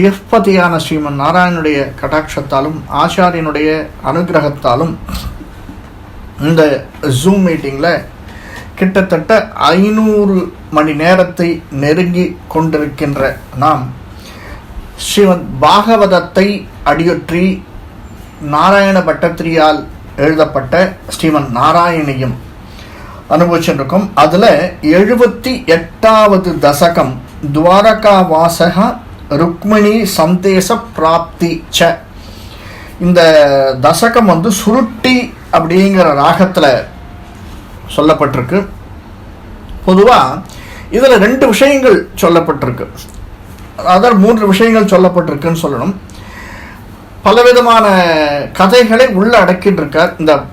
சிவபதியான ஸ்ரீமன் நாராயணனுடைய கடாட்சத்தாலும் ஆச்சாரியனுடைய அனுகிரகத்தாலும் இந்த ஜூம் மீட்டிங்கில் கிட்டத்தட்ட ஐநூறு மணி நேரத்தை நெருங்கி கொண்டிருக்கின்ற நாம் ஸ்ரீமத் பாகவதத்தை அடியொற்றி நாராயண பட்டத்திரியால் எழுதப்பட்ட ஸ்ரீமன் நாராயணியும் அனுபவிச்சுருக்கோம். அதில் எழுபத்தி எட்டாவது தசகம் துவாரகா வாசக ருக்மிணி சந்தேச பிராப்தி ச. இந்த தசகம் வந்து சுருட்டி அப்படிங்கிற ராகத்தில் சொல்லப்பட்டிருக்கு. பொதுவாக இதில் ரெண்டு விஷயங்கள் சொல்லப்பட்டிருக்கு. அதாவது மூன்று விஷயங்கள் சொல்லப்பட்டிருக்குன்னு சொல்லணும். பலவிதமான கதைகளை உள்ள அடக்கிட்டு இருக்கார் இந்த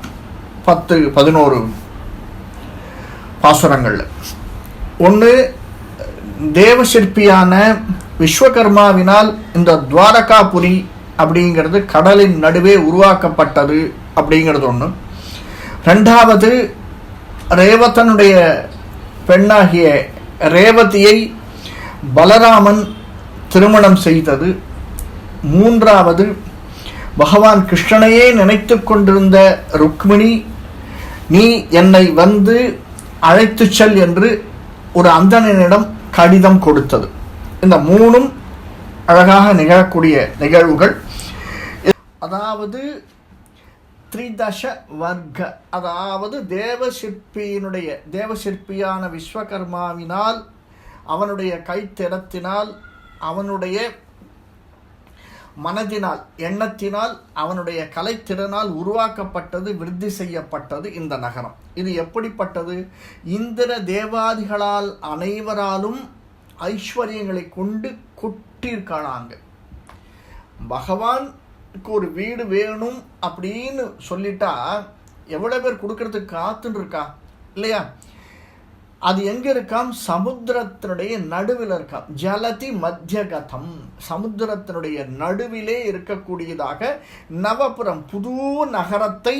பத்து பதினோரு பாசுரங்களில். ஒன்று தேவசிற்பியான விஸ்வகர்மாவினால் இந்த துவாரகாபுரி அப்படிங்கிறது கடலின் நடுவே உருவாக்கப்பட்டது அப்படிங்கிறது ஒன்று ரெண்டாவது ரேவதனுடைய பெண்ணாகிய ரேவதியை பலராமன் திருமணம் செய்தது. மூன்றாவது பகவான் கிருஷ்ணனையே நினைத்து கொண்டிருந்த ருக்மிணி நீ என்னை வந்து அழைத்து செல் என்று ஒரு அந்தணனிடம் கடிதம் கொடுத்தது. இந்த மூணும் அழகாக நிகழக்கூடிய நிகழ்வுகள். அதாவது த்ரிதச வர்க்க அதாவது தேவசிற்பியினுடைய தேவசிற்பியான விஸ்வகர்மாவினால் அவனுடைய கைத்திறத்தினால் அவனுடைய மனதினால் எண்ணத்தினால் அவனுடைய கலைத்திறனால் உருவாக்கப்பட்டது விருத்தி செய்யப்பட்டது இந்த நகரம். இது எப்படிப்பட்டது? இந்திர தேவாதிகளால் அனைவராலும் ஐஸ்வர்யங்களை கொண்டு கொட்டிருக்கானாங்க பகவானுக்கு ஒரு வீடு வேணும் அப்படின்னு சொல்லிட்டா எவ்வளோ பேர் கொடுக்கறதுக்கு காத்துன்னு இருக்கா? இல்லையா? அது எங்கே இருக்காம்? சமுத்திரத்தினுடைய நடுவில் இருக்காம். ஜலதி மத்தியகதம். சமுத்திரத்தினுடைய நடுவிலே இருக்கக்கூடியதாக நவபுரம் புது நகரத்தை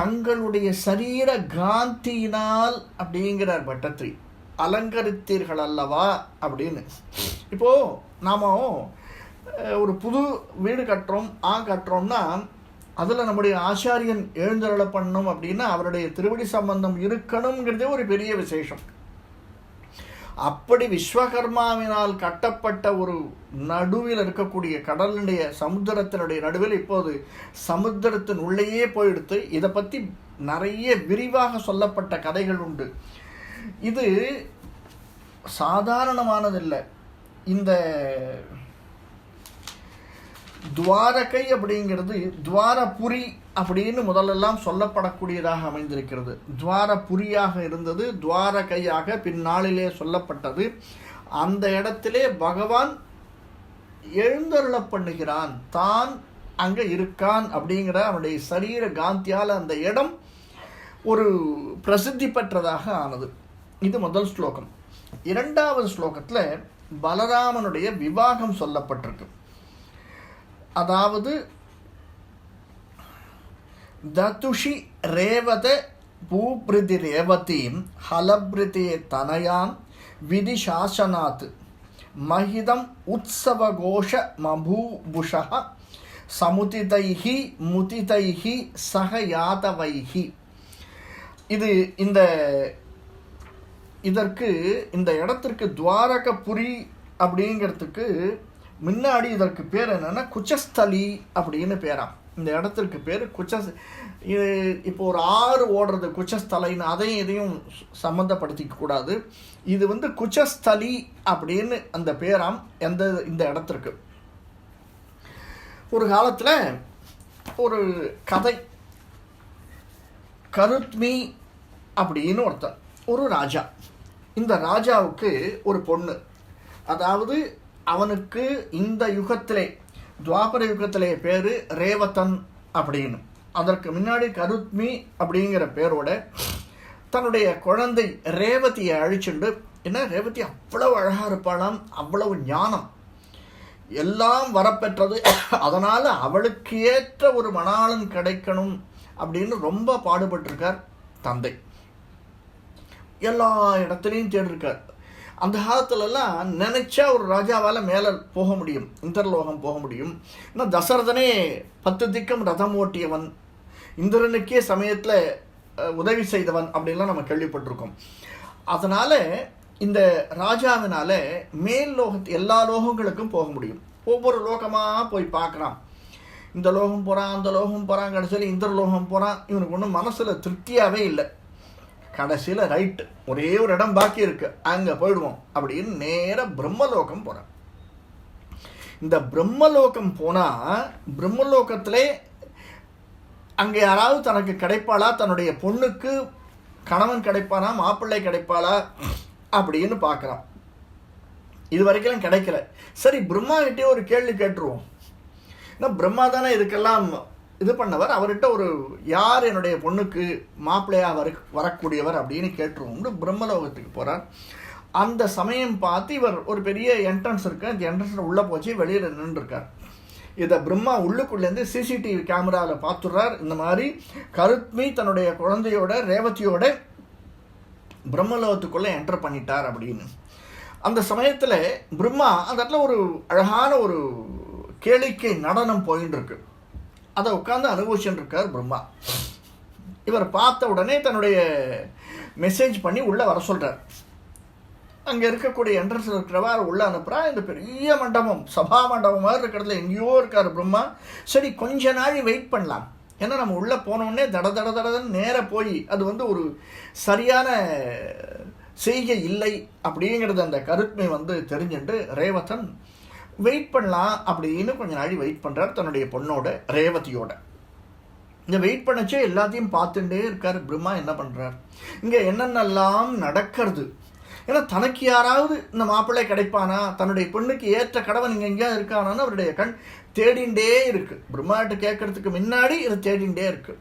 தங்களுடைய சரீர காந்தியினால் அப்படிங்கிறார் பட்டத்ரி அலங்கரித்தீர்கள் அல்லவா அப்படின்னு. இப்போது நாம் ஒரு புது வீடு கட்டுறோம் ஆ கட்டுறோம்னா அதில் நம்முடைய ஆச்சாரியன் எழுந்தருளை பண்ணணும் அப்படின்னா அவருடைய திருவடி சம்பந்தம் இருக்கணுங்கிறதே ஒரு பெரிய விசேஷம். அப்படி விஸ்வகர்மாவினால் கட்டப்பட்ட ஒரு நடுவில் இருக்கக்கூடிய கடலினுடைய சமுத்திரத்தினுடைய நடுவில் இப்போது சமுத்திரத்தின் உள்ளேயே போயிடுத்து இதை பற்றி நிறைய விரிவாக சொல்லப்பட்ட கதைகள் உண்டு. இது சாதாரணமானதில்லை. இந்த துவாரகை அப்படிங்கிறது துவாரபுரி அப்படின்னு முதலெல்லாம் சொல்லப்படக்கூடியதாக அமைந்திருக்கிறது. துவாரபுரியாக இருந்தது துவாரகையாக பின்னாளிலே சொல்லப்பட்டது. அந்த இடத்திலே பகவான் எழுந்தருள பண்ணுகிறான் தான் அங்கே இருக்கான் அப்படிங்கிற அவனுடைய சரீர காந்தியால் அந்த இடம் ஒரு பிரசித்தி பெற்றதாக ஆனது. இது முதல் ஸ்லோகம். இரண்டாவது ஸ்லோகத்தில் பலராமனுடைய விவாகம் சொல்லப்பட்டிருக்கு. அதாவது ததுஷி ரேவத பூபிருதி ரேவதீம் ஹலபிருதே தனயாம் விதிசாசனாத் மகிதம் உற்சவகோஷ மபூபுஷ சமுதிதைஹி முதிதைஹி சக யாதவைஹி. இது இந்த இதற்கு இந்த இடத்திற்கு துவாரகபுரி அப்படிங்கிறதுக்கு முன்னாடி இதற்கு பேர் என்னென்னா குச்சஸ்தலி அப்படின்னு பேராம். இந்த இடத்திற்கு பேர் குச்ச இது இப்போ ஒரு ஆறு ஓடுறது குச்சஸ்தலைன்னு அதையும் இதையும் சம்மந்தப்படுத்திக்க கூடாது. இது வந்து குச்சஸ்தலி அப்படின்னு அந்த பேராம் எந்த இந்த இடத்திற்கு. ஒரு காலத்தில் ஒரு கதை கருத்மி அப்படின்னு ஒருத்தர் ஒரு ராஜா. இந்த ராஜாவுக்கு ஒரு பொண்ணு. அதாவது அவனுக்கு இந்த யுகத்திலே துவாபர யுகத்திலே பேர் ரேவதன் அப்படின்னு. அதற்கு முன்னாடி கருத்மி அப்படிங்கிற பேரோட தன்னுடைய குழந்தை ரேவதியை அழிச்சுண்டு என்ன ரேவதி அவ்வளவு அழகாக இருப்பாளாம் அவ்வளவு ஞானம். எல்லாம் வரப்பெற்றது அதனால் அவளுக்கு ஏற்ற ஒரு மணாளன் கிடைக்கணும் அப்படின்னு ரொம்ப பாடுபட்டிருக்கார் தந்தை. எல்லா இடத்துலையும் தேடிருக்கார். அந்த காலத்துலலாம் நினச்சா ஒரு ராஜாவால் மேலே போக முடியும் இந்திரலோகம் போக முடியும். ஏன்னா தசரதனே பத்து திக்கம் ரதம் ஓட்டியவன் இந்திரனுக்கே சமயத்தில் உதவி செய்தவன் அப்படின்லாம் நம்ம கேள்விப்பட்டிருக்கோம். அதனால் இந்த ராஜாவினால மேல் லோகத்து எல்லா லோகங்களுக்கும் போக முடியும். ஒவ்வொரு லோகமாக போய் பார்க்குறான். இந்த லோகம் போகிறான் அந்த லோகம் போகிறான் கடைசியில் இந்த லோகம் போகிறான் இவனுக்கு ஒன்றும் மனசில் திருப்தியாகவே இல்லை. கடைசியில் ரைட்டு ஒரே ஒரு இடம் பாக்கி இருக்கு. அங்கே போயிடுவோம். அப்படின்னு நேராக பிரம்மலோகம் போகிறான் இந்த பிரம்மலோகம் போனால் பிரம்மலோகத்திலே அங்கே யாராவது தனக்கு கிடைப்பாளா? தன்னுடைய பொண்ணுக்கு கணவன் கிடைப்பானா? மாப்பிள்ளை கிடைப்பாளா? அப்படின்னு பார்க்குறான் இது வரைக்கும் கிடைக்கல. சரி பிரம்மா கிட்டே ஒரு கேள்வி கேட்டுருவோம். ஏன்னா பிரம்மா தானே இதுக்கெல்லாம் இது பண்ணவர் அவர்கிட்ட ஒரு யார் என்னுடைய பொண்ணுக்கு மாப்பிள்ளையாக வர வரக்கூடியவர்? அப்படின்னு கேட்டுருவோம்னு பிரம்மலோகத்துக்கு போகிறார் அந்த சமயம் பார்த்து இவர் ஒரு பெரிய என்ட்ரன்ஸ் இருக்கு. அந்த என்ட்ரன்ஸில் உள்ளே போச்சு வெளியில் நின்றுருக்கார். இதை பிரம்மா உள்ளுக்குள்ளேருந்து சிசிடிவி கேமராவில் பார்த்துடுறார் இந்த மாதிரி கருத்மி தன்னுடைய குழந்தையோட ரேவதியோட பிரம்மலோகத்துக்குள்ளே என்டர் பண்ணிட்டார் அப்படின்னு. அந்த சமயத்தில் பிரம்மா அந்த இடத்துல ஒரு அழகான ஒரு கேளிக்கை நடனம் போயின்னு இருக்கு அதை உட்காந்து அனுபவிச்சுட்டு இருக்கார் பிரம்மா. இவர் பார்த்த உடனே தன்னுடைய மெசேஜ் பண்ணி உள்ளே வர சொல்கிறார் அங்கே இருக்கக்கூடிய என்ட்ரன்ஸில் இருக்கிறவா உள்ளே அனுப்புகிறா இந்த பெரிய மண்டபம் சபா மண்டபம் மாதிரி இருக்கிறதுல எங்கேயோ இருக்கார் பிரம்மா. சரி கொஞ்ச நாள் வெயிட் பண்ணலாம். ஏன்னா நம்ம உள்ளே போனோடனே தட தட தடன்னு நேராக போய் அது வந்து ஒரு சரியான செய்கை இல்லை அப்படிங்கிறது அந்த கருத்மை வந்து தெரிஞ்சுட்டு ரேவதன் வெயிட் பண்ணலாம் அப்படின்னு கொஞ்ச நாள் வெயிட் பண்ணுறார் தன்னுடைய பொண்ணோட ரேவதியோட. இந்த வெயிட் பண்ணச்சே எல்லாத்தையும் பார்த்துட்டே இருக்கார். பிரம்மா என்ன பண்ணுறார் இங்கே என்னென்னலாம் நடக்கிறது? ஏன்னா தனக்கு யாராவது இந்த மாப்பிள்ளை கிடைப்பானா? தன்னுடைய பெண்ணுக்கு ஏற்ற கடவுள் இங்கே எங்கேயா இருக்கானான்னு அவருடைய கண் தேடிண்டே இருக்கு. பிரம்மாட்ட கேட்கறதுக்கு முன்னாடி இது தேடிண்டே இருக்கு.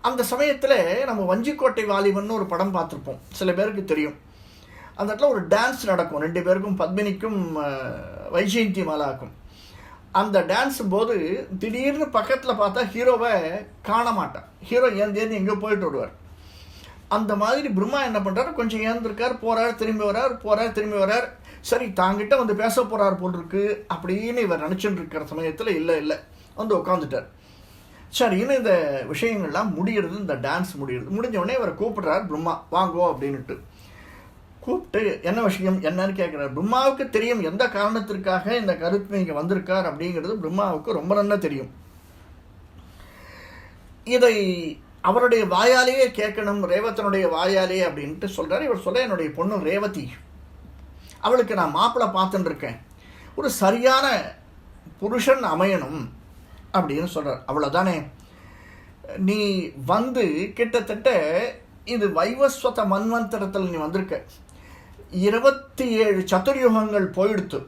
அந்த சமயத்தில் நம்ம வஞ்சிக்கோட்டை வாலிபன் ஒரு படம் பார்த்துருப்போம். சில பேருக்கு தெரியும். அந்த இடத்துல ஒரு டான்ஸ் நடக்கும். ரெண்டு பேருக்கும் பத்மினிக்கும் வைஜெயந்தி மாலாக்கும். அந்த டான்ஸ் போது திடீர்னு பக்கத்தில் பார்த்தா ஹீரோவை காண மாட்டான். ஹீரோ ஏந்தேந்து எங்கேயோ போயிட்டு விடுவார் அந்த மாதிரி பிரம்மா என்ன பண்ணுறாரு கொஞ்சம் ஏந்திருக்கார் போகிறார் திரும்பி வரார் போகிறார் திரும்பி வரார் சரி தாங்கிட்ட வந்து பேச போகிறார் போல் இருக்கு அப்படின்னு இவர் நினச்சிட்டு இருக்கிற சமயத்தில் இல்லை இல்லை வந்து உட்காந்துட்டார் சரின்னு இந்த விஷயங்கள்லாம் முடியறது இந்த டான்ஸ் முடியுது முடிஞ்ச உடனே இவரை கூப்பிடுறார் பிரம்மா. வாங்கோ அப்படின்ட்டு கூப்பிட்டு என்ன விஷயம்? என்னன்னு கேட்குறாரு. பிரம்மாவுக்கு தெரியும் எந்த காரணத்திற்காக இந்த கருத்து இங்கே வந்திருக்கார் அப்படிங்கிறது பிரம்மாவுக்கு ரொம்ப நல்லா தெரியும். இதை அவருடைய வாயாலேயே கேட்கணும் ரேவத்தனுடைய வாயாலே அப்படின்ட்டு சொல்கிறார் இவர் சொல்ல என்னுடைய பொண்ணு ரேவதி. அவளுக்கு நான் மாப்பிள்ளை பார்த்துட்டு இருக்கேன் ஒரு சரியான புருஷன் அமையணும் அப்படின்னு சொல்கிறார் அவ்வளோதானே நீ வந்து கிட்டத்தட்ட இது வைவஸ்வத மன்வந்தரத்தில் நீ வந்திருக்க. இருபத்தி ஏழு சதுர்யுகங்கள் போயிடுத்து.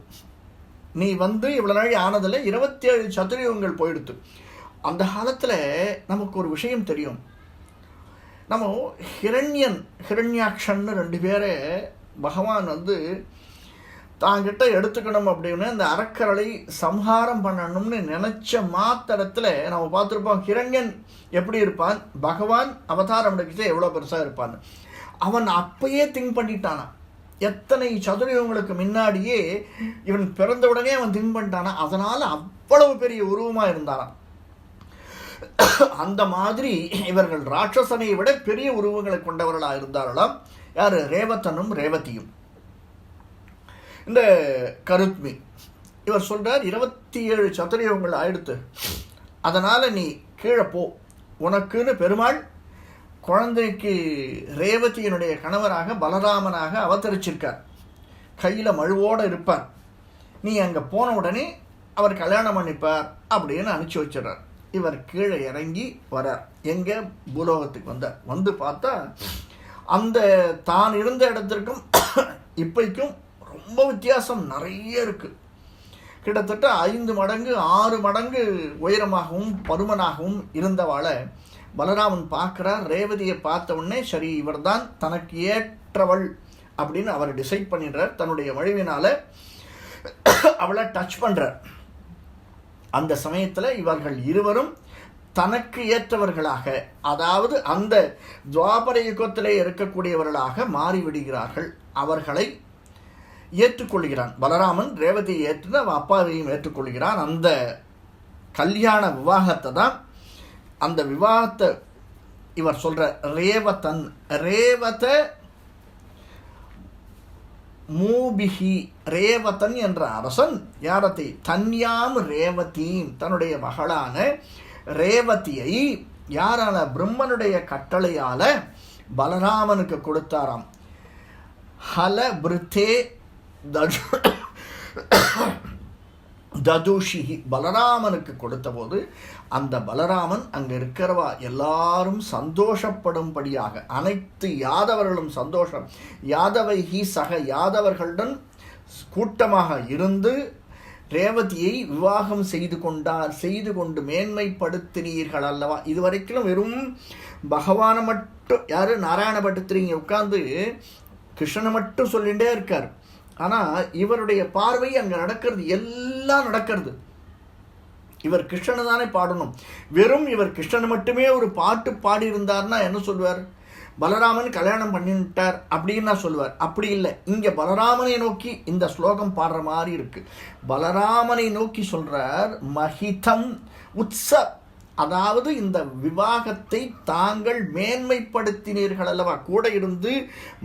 நீ வந்து இவ்வளோ நாள் ஆனதில் இருபத்தி ஏழு சதுர்யுகங்கள் போயிடுத்து. அந்த காலத்தில் நமக்கு ஒரு விஷயம் தெரியும். நம்ம ஹிரண்யன் ஹிரண்யாக்ஷன்னு ரெண்டு பேரை பகவான் வந்து தாங்கிட்ட எடுத்துக்கணும் அப்படின்னு அந்த அறக்கரலை சம்ஹாரம் பண்ணணும்னு நினச்ச மாத்திரத்தில் நம்ம பார்த்துருப்போம் ஹிரண்யன் எப்படி இருப்பான்? பகவான் அவதாரம் எடுக்கிட்டு எவ்வளோ பெருசாக இருப்பான் அவன் அப்பயே திங்க் பண்ணிட்டானான் எத்தனை சதுரயுகங்களுக்கு முன்னாடியே இவன் பிறந்த உடனே அவன் திங்க் பண்ணிட்டானா அதனால் அவ்வளவு பெரிய உருவமாக இருந்தாராம். அந்த மாதிரி இவர்கள் ராட்சசனை விட பெரிய உருவங்களை கொண்டவர்களாக இருந்தார்களாம். யார்? ரேவத்தனும் ரேவதியும். இந்த கருத்மி இவர் சொல்கிறார் இருபத்தி ஏழு சதுரயுகங்கள் ஆயிடுத்து. அதனால் நீ கீழே போ. உனக்குன்னு பெருமாள் குழந்தைக்கு ரேவதியினுடைய கணவராக பலராமனாக அவதரிச்சிருக்கார். கையில் மழுவோடு இருப்பார். நீ அங்கே போன உடனே அவர் கல்யாணம் பண்ணிப்பார் அப்படின்னு அனுப்பிச்சி வச்சிடறார். இவர் கீழே இறங்கி வரார். எங்கே? பூலோகத்துக்கு வந்தார். வந்து பார்த்தா அந்த தான் இருந்த இடத்திற்கும் இப்பைக்கும் ரொம்ப வித்தியாசம் நிறைய இருக்குது கிட்டத்தட்ட ஐந்து மடங்கு ஆறு மடங்கு உயரமாகவும் பருமனாகவும் இருந்தவாளை பலராமன் பார்க்குறார் ரேவதியை பார்த்த உடனே சரி இவர் தான் தனக்கு ஏற்றவள் அப்படின்னு அவர் டிசைட் பண்ணிடுறார். தன்னுடைய வழிவினால் அவளை டச் பண்ணுறார் அந்த சமயத்தில் இவர்கள் இருவரும் தனக்கு ஏற்றவர்களாக அதாவது அந்த துவாபர யுகத்திலே இருக்கக்கூடியவர்களாக மாறிவிடுகிறார்கள். அவர்களை ஏற்றுக்கொள்கிறான். பலராமன் ரேவதியை ஏற்று அவன் அப்பாவையும் ஏற்றுக்கொள்கிறான். அந்த கல்யாண விவாகத்தை தான் அந்த விவாகத்தை இவர் சொல்கிற ரேவதன் ரேவத மூபிகி ரேவதன் என்ற அரசன் யாரத்தை? தன்யாம் ரேவதீம் தன்னுடைய மகளான ரேவதியை யாரால? பிரம்மனுடைய கட்டளையால பலராமனுக்கு கொடுத்தாராம். ஹல பிருத்தே தடு ததுஷிஹி பலராமனுக்கு கொடுத்தபோது அந்த பலராமன் அங்கே இருக்கிறவா எல்லாரும் சந்தோஷப்படும்படியாக அனைத்து யாதவர்களும் சந்தோஷம் யாதவைகி சக யாதவர்களுடன் கூட்டமாக இருந்து ரேவதியை விவாகம் செய்து கொண்டார் செய்து கொண்டு மேன்மைப்படுத்தினீர்கள் அல்லவா? இதுவரைக்கிலும் வெறும் பகவானை மட்டும் யாரு நாராயண உட்காந்து கிருஷ்ணனை மட்டும் சொல்லிகிட்டே இருக்கார். ஆனால் இவருடைய பார்வை அங்கே நடக்கிறது எல்லாம் நடக்கிறது. இவர் கிருஷ்ணனை தானே பாடணும். வெறும் இவர் கிருஷ்ணன் மட்டுமே ஒரு பாட்டு பாடியிருந்தார்னா என்ன சொல்வார் பலராமன் கல்யாணம் பண்ணிட்டார் அப்படின்னு நான் சொல்லுவார். அப்படி இல்லை. இங்கே பலராமனை நோக்கி இந்த ஸ்லோகம் பாடுற மாதிரி இருக்கு. பலராமனை நோக்கி சொல்றார் மஹிதம் உத்ச அதாவது இந்த விவாகத்தை தாங்கள் மேன்மைப்படுத்தினீர்கள் அல்லவா? கூட இருந்து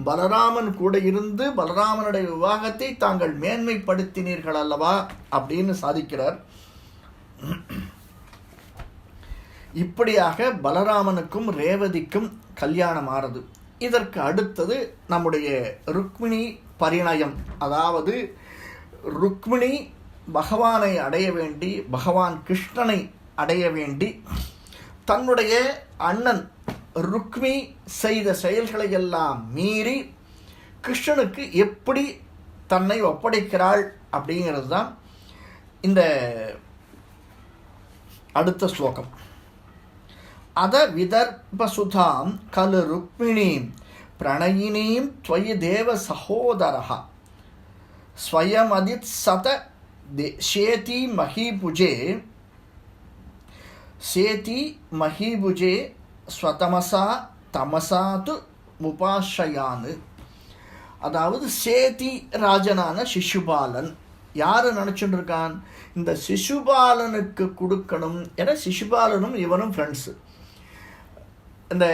பலராமன் கூட இருந்து பலராமனுடைய விவாகத்தை தாங்கள் மேன்மைப்படுத்தினீர்கள் அல்லவா? அப்படின்னு சாதிக்கிறார். இப்படியாக பலராமனுக்கும் ரேவதிக்கும் கல்யாணம் ஆறது இதற்கு அடுத்தது நம்முடைய ருக்மிணி பரிணயம். அதாவது ருக்மிணி பகவானை அடைய வேண்டி பகவான் கிருஷ்ணனை அடைய வேண்டி தன்னுடைய அண்ணன் ருக்மி செய்த செயல்களை எல்லாம் மீறி கிருஷ்ணனுக்கு எப்படி தன்னை ஒப்படைக்கிறாள் அப்படிங்கிறது தான் இந்த அடுத்த ஸ்லோகம். அத விதர்பசுதாம் கலு ருக்மிணீம் பிரணயினீம் துவய தேவ சகோதரா ஸ்வயமதித் சத தே ஷேதி மகிபுஜே சேதி மஹிபுஜே ஸ்வதமசா தமசா து முபாஷயானு அதாவது சேதி ராஜனான சிசுபாலன் யார் நினச்சிட்டு இருக்கான் இந்த சிசுபாலனுக்கு கொடுக்கணும். ஏன்னா சிசுபாலனும் இவனும் ஃப்ரெண்ட்ஸு இந்த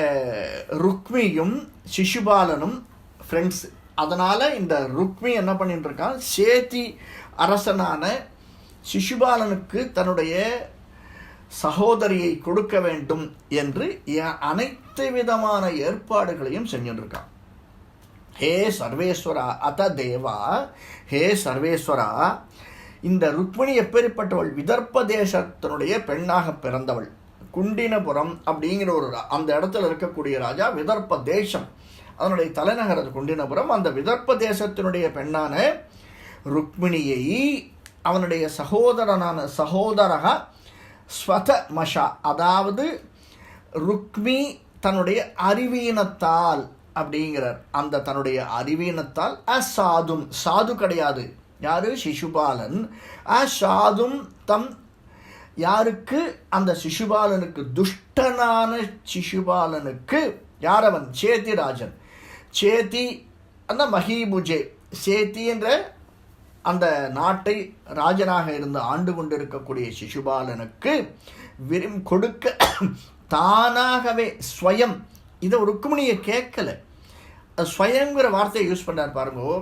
ருக்மியும் சிசுபாலனும் ஃப்ரெண்ட்ஸு அதனால் இந்த ருக்மி என்ன பண்ணிட்டு இருக்கான் சேத்தி அரசனான சிசுபாலனுக்கு தன்னுடைய சகோதரியை கொடுக்க வேண்டும் என்று அனைத்து விதமான ஏற்பாடுகளையும் செஞ்சுருக்கான் ஹே சர்வேஸ்வரா அத தேவா ஹே சர்வேஸ்வரா இந்த ருக்மிணி எப்பேற்பட்டவள் விதர்ப்ப தேசத்தினுடைய பெண்ணாக பிறந்தவள். குண்டினபுரம் அப்படிங்கிற ஒரு அந்த இடத்துல இருக்கக்கூடிய ராஜா விதர்ப்ப தேசம். அதனுடைய தலைநகர் குண்டினபுரம். அந்த விதர்ப்ப தேசத்தினுடைய பெண்ணான ருக்மிணியை அவனுடைய சகோதரனான சகோதரக ஸ்வத மஷா அதாவது ருக்மி தன்னுடைய அறிவீனத்தால் அப்படிங்கிறார். அந்த தன்னுடைய அறிவீனத்தால் அசாதும் சாது கிடையாது. யாரு? சிசுபாலன். அசாதும் தம் யாருக்கு? அந்த சிசுபாலனுக்கு துஷ்டனான சிசுபாலனுக்கு. யாரவன்? சேத்திராஜன். சேத்தி அந்த மஹிபுஜே சேத்தி என்ற அந்த நாட்டை ராஜனாக இருந்து ஆண்டு கொண்டிருக்கக்கூடிய சிசுபாலனுக்கு விரும் கொடுக்க தானாகவே ஸ்வயம் இதை ருக்குமணியை கேட்கல. ஸ்வயங்கிற வார்த்தையை யூஸ் பண்ணார் பாருங்க.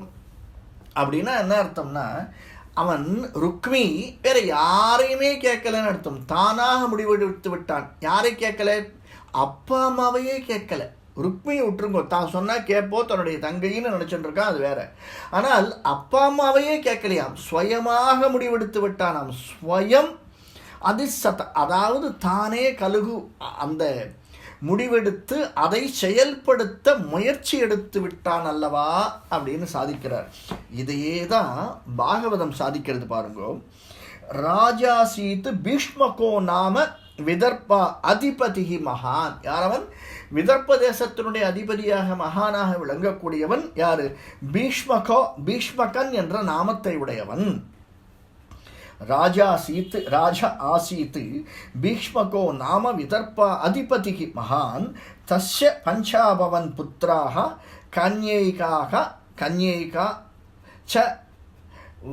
அப்படின்னா என்ன அர்த்தம்னா அவன் ருக்மி வேற யாரையுமே கேட்கலன்னு அர்த்தம். தானாக முடிவெடுத்து விட்டான். யாரை கேட்கல? அப்பா அம்மாவையே கேட்கல. ருக்மியை விட்டுருங்கோ. தான் சொன்னால் கேட்போ தன்னுடைய தங்கைன்னு நினச்சிட்டு இருக்கான் அது வேற. ஆனால் அப்பா அம்மாவையே கேட்கலையாம் ஸ்வயமாக முடிவெடுத்து விட்டானாம். ஸ்வயம் அதிசத அதாவது தானே கழுகு அந்த முடிவெடுத்து அதை செயல்படுத்த முயற்சி எடுத்து விட்டான் அல்லவா? அப்படின்னு சாதிக்கிறார். இதையே தான் பாகவதம் சாதிக்கிறது பாருங்க. ராஜாசீத்து பீஷ்மகோ நாம விதர்ப்பா அதிபதிகி மகான். யாரவன் விதர்ப்ப தேசத்தினுடைய அதிபதியாக மகானாக விளங்கக்கூடியவன் யாரு? பீஷ்மகோ பீஷ்மகன் என்ற நாமத்தை உடையவன். ராஜா ராஜாசீத் ராஜ ஆசீத்து பீஷ்மகோ நாம விதர்ப்ப அதிபதி மகான் தஸ்ய பஞ்சாபவன் புத்திராக கன்யைகாக கன்யைகா ச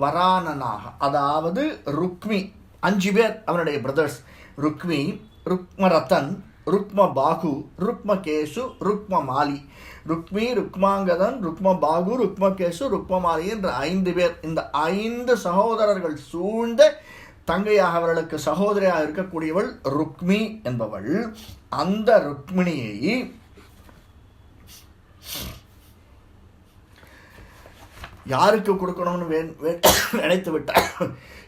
வரானனாக அதாவது ருக்மி அஞ்சு பேர் அவனுடைய பிரதர்ஸ் ருக்மி ருக்மரத்தன் ருக்ம பாகு ருக்மகேசு ருக்மமாலி ருக்மி ருக்மாங்கதன் ருக்மபாகு ருக்மகேசு ருக்மமாலி என்ற ஐந்து பேர். இந்த ஐந்து சகோதரர்கள் சூழ்ந்த தங்கையாக அவர்களுக்கு சகோதரியாக இருக்கக்கூடியவள் ருக்மி என்பவள். அந்த ருக்மிணியை யாருக்கு கொடுக்கணும்னு வே- நினைத்து விட்டார்?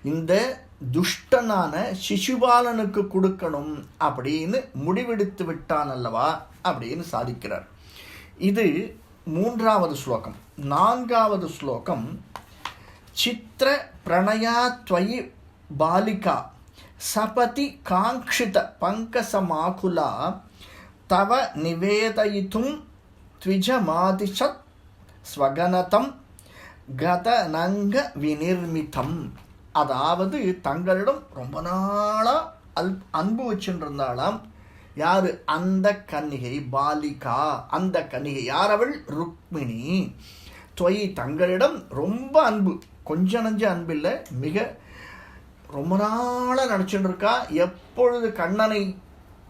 இந்த துஷ்டனான சிசுபாலனுக்கு கொடுக்கணும் அப்படின்னு முடிவெடுத்து விட்டான் அல்லவா அப்படின்னு சாதிக்கிறார். இது மூன்றாவது ஸ்லோகம். நான்காவது ஸ்லோகம். சித்திர பிரணயா துவயி பாலிகா சபதி காங்கித பங்கசமாகுலா தவ நிவேதயித்தும் த்விஜமாதிஷத் ஸ்வகனதம் கதனங்க விநிர்மிதம். அதாவது தங்களிடம் ரொம்ப நாளாக அல் அன்பு வச்சுருந்தாலாம் யார்? அந்த கன்னிகை பாலிகா. அந்த கன்னிகை யார் அவள்? ருக்மிணி. தொய் தங்களிடம் ரொம்ப அன்பு. கொஞ்ச நஞ்ச அன்பில்லை மிக ரொம்ப நாளாக நினச்சிட்டு இருக்கா எப்பொழுது கண்ணனை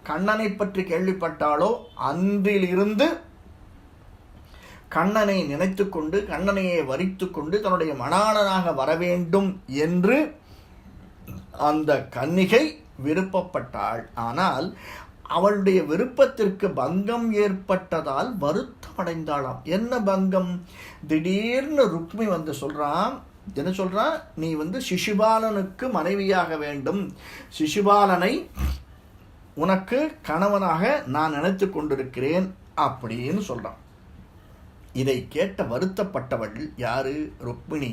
கண்ணனை பற்றி கேள்விப்பட்டாலோ அன்றிலிருந்து கண்ணனை நினைத்து கொண்டு கண்ணனையே வரித்து கொண்டு தன்னுடைய மணாளனாக வர வேண்டும் என்று அந்த கன்னிகை விருப்பப்பட்டாள். ஆனால் அவளுடைய விருப்பத்திற்கு பங்கம் ஏற்பட்டதால் வருத்தம் அடைந்தாளாம் என்ன பங்கம்? திடீர்னு ருக்மி வந்து சொல்கிறான் என்ன சொல்கிறான் நீ வந்து சிசுபாலனுக்கு மனைவியாக வேண்டும். சிசுபாலனை உனக்கு கணவனாக நான் நினைத்து கொண்டிருக்கிறேன் அப்படின்னு சொல்கிறான் இதை கேட்ட வருத்தப்பட்டவள் யாரு? ருக்மிணி.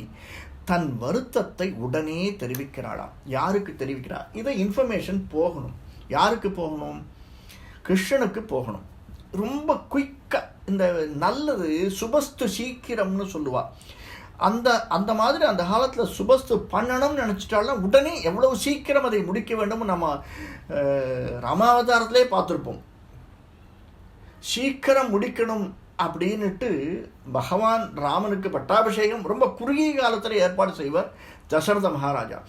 தன் வருத்தத்தை உடனே தெரிவிக்கிறாளாம். யாருக்கு தெரிவிக்கிறா? இதை இன்ஃபர்மேஷன் போகணும். யாருக்கு போகணும்? கிருஷ்ணனுக்கு போகணும். ரொம்ப குயிக்காக இந்த நல்லது சுபஸ்து சீக்கிரம்னு சொல்லுவாள் அந்த அந்த மாதிரி அந்த காலத்தில் சுபஸ்து பண்ணணும்னு நினச்சிட்டாலும் உடனே எவ்வளவு சீக்கிரம் அதை முடிக்க வேண்டும் நம்ம அஹ், ராமாவதாரத்திலே பார்த்துருப்போம். சீக்கிரம் முடிக்கணும். அப்படின்னுட்டு பகவான் ராமனுக்கு பட்டாபிஷேகம் ரொம்ப குறுகிய காலத்தில் ஏற்பாடு செய்வார் தசரத மகாராஜா.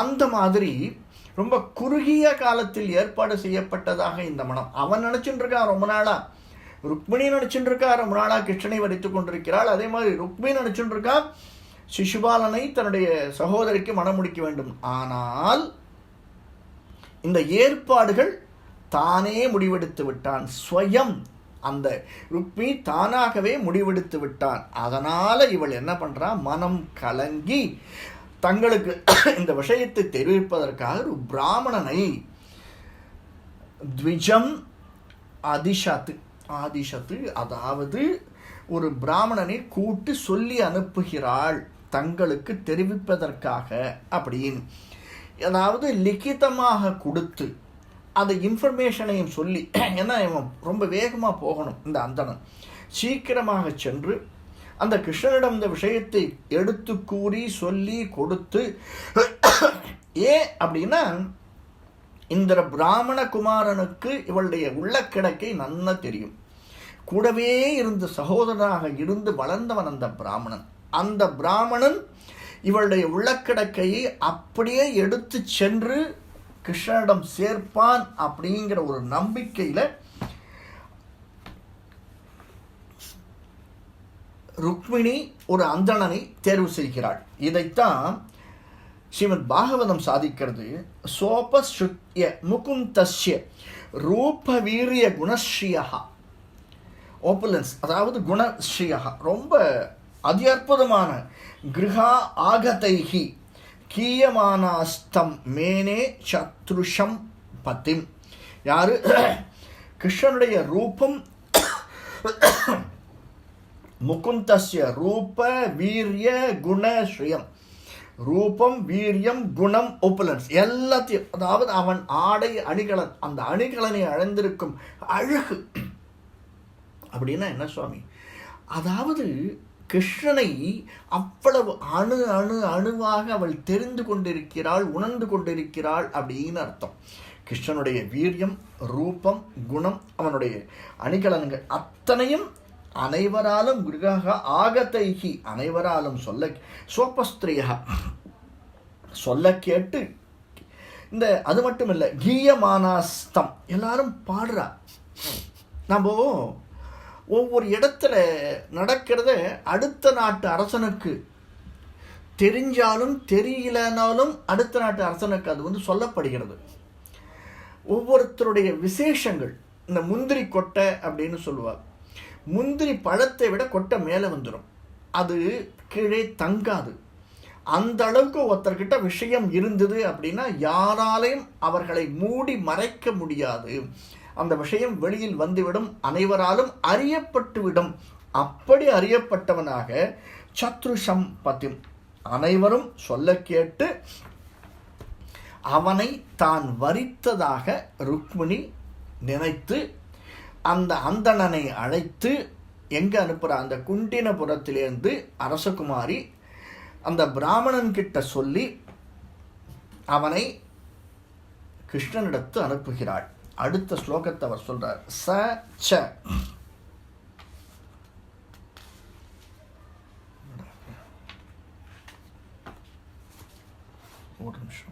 அந்த மாதிரி ரொம்ப குறுகிய காலத்தில் ஏற்பாடு செய்யப்பட்டதாக இந்த மனம். அவன் நினச்சிட்டு இருக்கான் ரொம்ப நாளாக ருக்மிணி நினச்சிட்டு இருக்கா ரொம்ப நாளா கிருஷ்ணனை வடித்து கொண்டிருக்கிறாள். அதே மாதிரி ருக்மிணி நினச்சிட்டு இருக்கா சிசுபாலனை தன்னுடைய சகோதரிக்கு மனம் முடிக்க வேண்டும். ஆனால் இந்த ஏற்பாடுகள் தானே முடிவெடுத்து விட்டான். ஸ்வயம் அந்த ருக்மி தானாகவே முடிவெடுத்து விட்டான். அதனால் இவள் என்ன பண்ணுறான் மனம் கலங்கி தங்களுக்கு இந்த விஷயத்தை தெரிவிப்பதற்காக ஒரு பிராமணனை த்விஜம் அதிஷத்து ஆதிஷத்து அதாவது ஒரு பிராமணனை கூட்டு சொல்லி அனுப்புகிறாள் தங்களுக்கு தெரிவிப்பதற்காக அப்படின்னு. அதாவது லிখিতமாக கொடுத்து அந்த இன்ஃபர்மேஷனையும் சொல்லி ஏன்னா இவன் ரொம்ப வேகமாக போகணும் இந்த அந்தணன். சீக்கிரமாக சென்று அந்த கிருஷ்ணனிடம் இந்த விஷயத்தை எடுத்து கூறி சொல்லி கொடுத்து ஏன் அப்படின்னா இந்த பிராமண குமாரனுக்கு இவளுடைய உள்ளக்கிடக்கை நன்னா தெரியும். கூடவே இருந்த சகோதரனாக இருந்து வளர்ந்தவன் அந்த பிராமணன். அந்த பிராமணன் இவளுடைய உள்ளக்கிடக்கையை அப்படியே எடுத்து சென்று கிருஷ்ணனிடம் சேர்ப்பான் அப்படிங்கிற ஒரு நம்பிக்கையில் ருக்மிணி ஒரு அந்தணனை தேர்வு செய்கிறாள். இதைத்தான் ஸ்ரீமத் பாகவதம் சாதிக்கிறது. சோபஸ்ருத்ய முகுந்தஸ்ய ரூப வீரிய குணஸ்ரீயா ஓப்புலன்ஸ் அதாவது குணஸ்ரீயா ரொம்ப அதி அற்புதமான கிருஹா ஆகதைஹி கீயமானாஸ்தம் மேனே சத்ருஷம் பத்திம். யாரு? கிருஷ்ணனுடைய ரூபம் முகுந்தஸ்ய ரூப வீரிய குண ஸ்ரீயம். ரூபம் வீரியம் குணம் ஒப்புலன்ஸ். எல்லாத்தையும் அதாவது அவன் ஆடை அணிகலன் அந்த அணிகலனை அழந்திருக்கும் அழகு. அப்படின்னா என்ன சுவாமி? அதாவது கிருஷ்ணனை அவ்வளவு அணு அணு அணுவாக அவள் தெரிந்து கொண்டிருக்கிறாள் உணர்ந்து கொண்டிருக்கிறாள் அப்படின்னு அர்த்தம். கிருஷ்ணனுடைய வீரியம் ரூபம் குணம் அவனுடைய அணிகலன்கள் அத்தனையும் அனைவராலும் குருகாக ஆகத்தைகி அனைவராலும் சொல்ல சோபஸ்திரியா சொல்ல கேட்டு இந்த அது மட்டும் இல்லை கீயமானாஸ்தம். எல்லாரும் பாடுறா. நம்ம ஒவ்வொரு இடத்துல நடக்கிறத அடுத்த நாட்டு அரசனுக்கு தெரிஞ்சாலும் தெரியலனாலும் அடுத்த நாட்டு அரசனுக்கு அது வந்து சொல்லப்படுகிறது. ஒவ்வொருத்தருடைய விசேஷங்கள் இந்த முந்திரி கொட்டை அப்படின்னு சொல்லுவார் முந்திரி பழத்தை விட கொட்டை மேலே வந்துடும் அது கீழே தங்காது. அந்த அளவுக்கு ஒருத்தர்கிட்ட விஷயம் இருந்தது அப்படின்னா யாராலையும் அவர்களை மூடி மறைக்க முடியாது. அந்த விஷயம் வெளியில் வந்துவிடும் அனைவராலும் அறியப்பட்டுவிடும். அப்படி அறியப்பட்டவனாக சத்ருஷம் பத்திம் அனைவரும் சொல்ல கேட்டு அவனை தான் வரித்ததாக ருக்மிணி நினைத்து அந்த அந்தணனை அழைத்து எங்கே அனுப்புகிற அந்த குண்டினபுரத்திலேருந்து அரசகுமாரி அந்த பிராமணன் கிட்ட சொல்லி அவனை கிருஷ்ணனிடத்து அனுப்புகிறாள். அடுத்த ஸ்லோகத்தை அவர் சொல்றார். ச ச. ஒரு நிமிஷம்.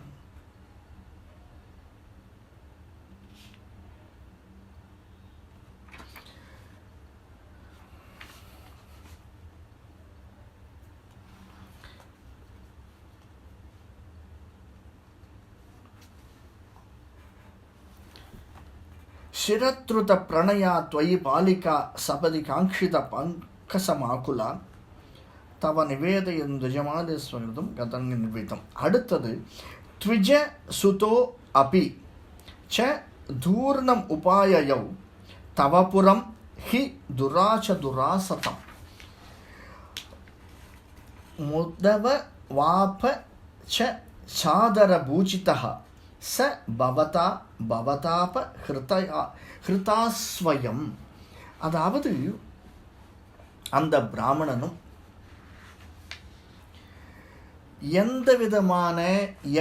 చిరతృత ప్రణయ త్వయి బాలిక సపది కాంక్షిత పంకసమాకుల தவ நிவேதயம் துஜமாதேஸ்வரதும் கதன் நிர்வீதம். அடுத்தது த்விஜ சுதோ அபி. ச தூர்ணம் உபாயயௌ. தவபுரம் ஹி துராச்ச துராசதம். முதவ வாப ச சாதர பூஜிதா ச பவதா பவதாப ஹிருதயா ஹிருதாஸ்வயம். அதாவது அந்த பிராமணனும் எந்த விதமான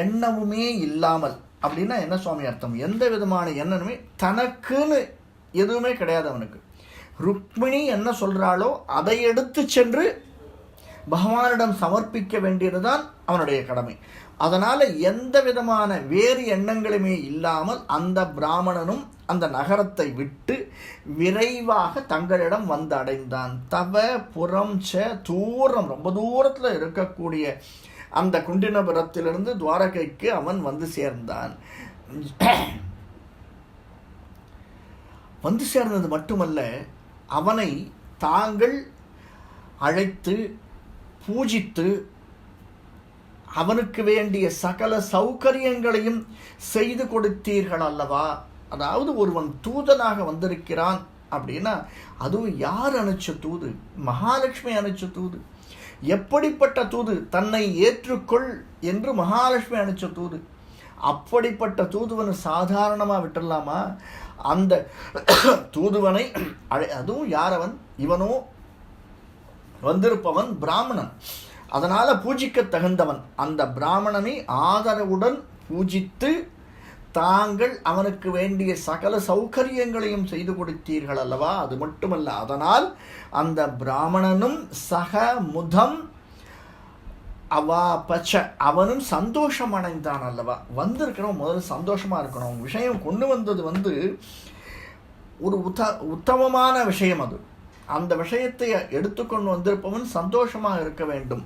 எண்ணமுமே இல்லாமல் அப்படின்னா என்ன சுவாமி அர்த்தம்? எந்த விதமான எண்ணமுமே தனக்குன்னு எதுவுமே கிடையாது அவனுக்கு. ருக்மிணி என்ன சொல்கிறாளோ அதை எடுத்து சென்று பகவானிடம் சமர்ப்பிக்க வேண்டியதுதான் அவனுடைய கடமை. அதனால் எந்த விதமான வேறு எண்ணங்களுமே இல்லாமல் அந்த பிராமணனும் அந்த நகரத்தை விட்டு விரைவாக தங்களிடம் வந்து அடைந்தான். தவ புறம் ச தூரம் ரொம்ப தூரத்தில் இருக்கக்கூடிய அந்த குண்டினபுரத்திலிருந்து துவாரகைக்கு அவன் வந்து சேர்ந்தான். வந்து சேர்ந்தது மட்டுமல்ல அவனை தாங்கள் அழைத்து பூஜித்து அவனுக்கு வேண்டிய சகல சௌகரியங்களையும் செய்து கொடுத்தீர்கள் அல்லவா? அதாவது ஒருவன் தூதனாக வந்திருக்கிறான் அப்படின்னா அதுவும் யார் அனுச்ச தூது? மகாலட்சுமி அனுச்ச தூது. எப்படிப்பட்ட தூது? தன்னை ஏற்றுக்கொள் என்று மகாலட்சுமி அனுச்ச தூது. அப்படிப்பட்ட தூதுவனை சாதாரணமாக விட்டுடலாமா? அந்த தூதுவனை அழை அதுவும் யாரவன் இவனோ வந்திருப்பவன் பிராமணன். அதனால் பூஜிக்க தகுந்தவன். அந்த பிராமணனை ஆதரவுடன் பூஜித்து தாங்கள் அவனுக்கு வேண்டிய சகல சௌகரியங்களையும் செய்து கொடுத்தீர்கள் அல்லவா? அது மட்டுமல்ல அதனால் அந்த பிராமணனும் சக முதம் அவா பச்ச அவனும் சந்தோஷம் அடைந்தான் அல்லவா? வந்திருக்கிறவன் முதல்ல சந்தோஷமாக இருக்கணும். விஷயம் கொண்டு வந்தது வந்து ஒரு உத்த உத்தமமான விஷயம் அது. அந்த விஷயத்தை எடுத்துக்கொண்டு வந்திருப்பவன் சந்தோஷமாக இருக்க வேண்டும்.